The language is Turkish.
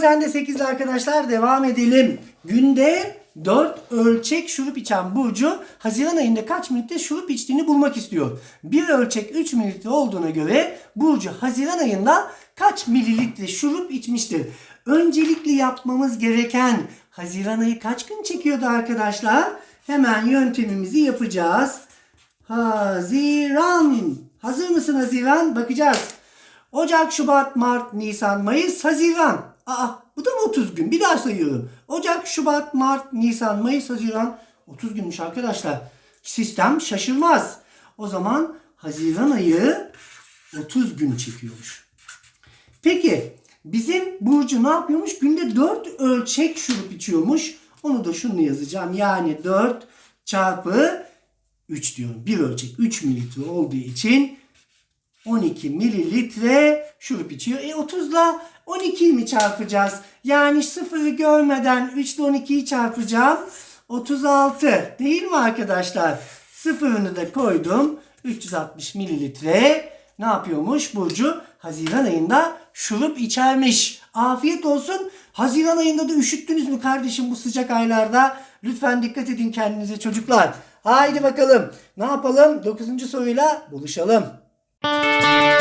sende 8'li arkadaşlar devam edelim. Günde 4 ölçek şurup içen Burcu Haziran ayında kaç mililitre şurup içtiğini bulmak istiyor. Bir ölçek 3 mililitre olduğuna göre Burcu Haziran ayında kaç mililitre şurup içmiştir? Öncelikli yapmamız gereken Haziran ayı kaç gün çekiyordu arkadaşlar? Hemen yöntemimizi yapacağız. Haziran. Hazır mısın Haziran? Bakacağız. Ocak, Şubat, Mart, Nisan, Mayıs, Haziran. Aa bu da mı 30 gün? Bir daha sayıyorum. Ocak, Şubat, Mart, Nisan, Mayıs, Haziran. 30 günmüş arkadaşlar. Sistem şaşırmaz. O zaman Haziran ayı 30 gün çekiyormuş. Peki bizim Burcu ne yapıyormuş? Günde 4 ölçek şurup içiyormuş. Onu da şunu yazacağım. Yani 4 çarpı 3 diyorum. Bir ölçek 3 mililitre olduğu için 12 mililitre şurup içiyor. E 30 ile 12'yi mi çarpacağız? Yani sıfırı görmeden 3 ile 12'yi çarpacağım. 36 değil mi arkadaşlar? Sıfırını da koydum. 360 mililitre ne yapıyormuş Burcu? Haziran ayında şurup içermiş. Afiyet olsun. Haziran ayında da üşüttünüz mü kardeşim bu sıcak aylarda? Lütfen dikkat edin kendinize çocuklar. Haydi bakalım. Ne yapalım? 9. soruyla buluşalım. Música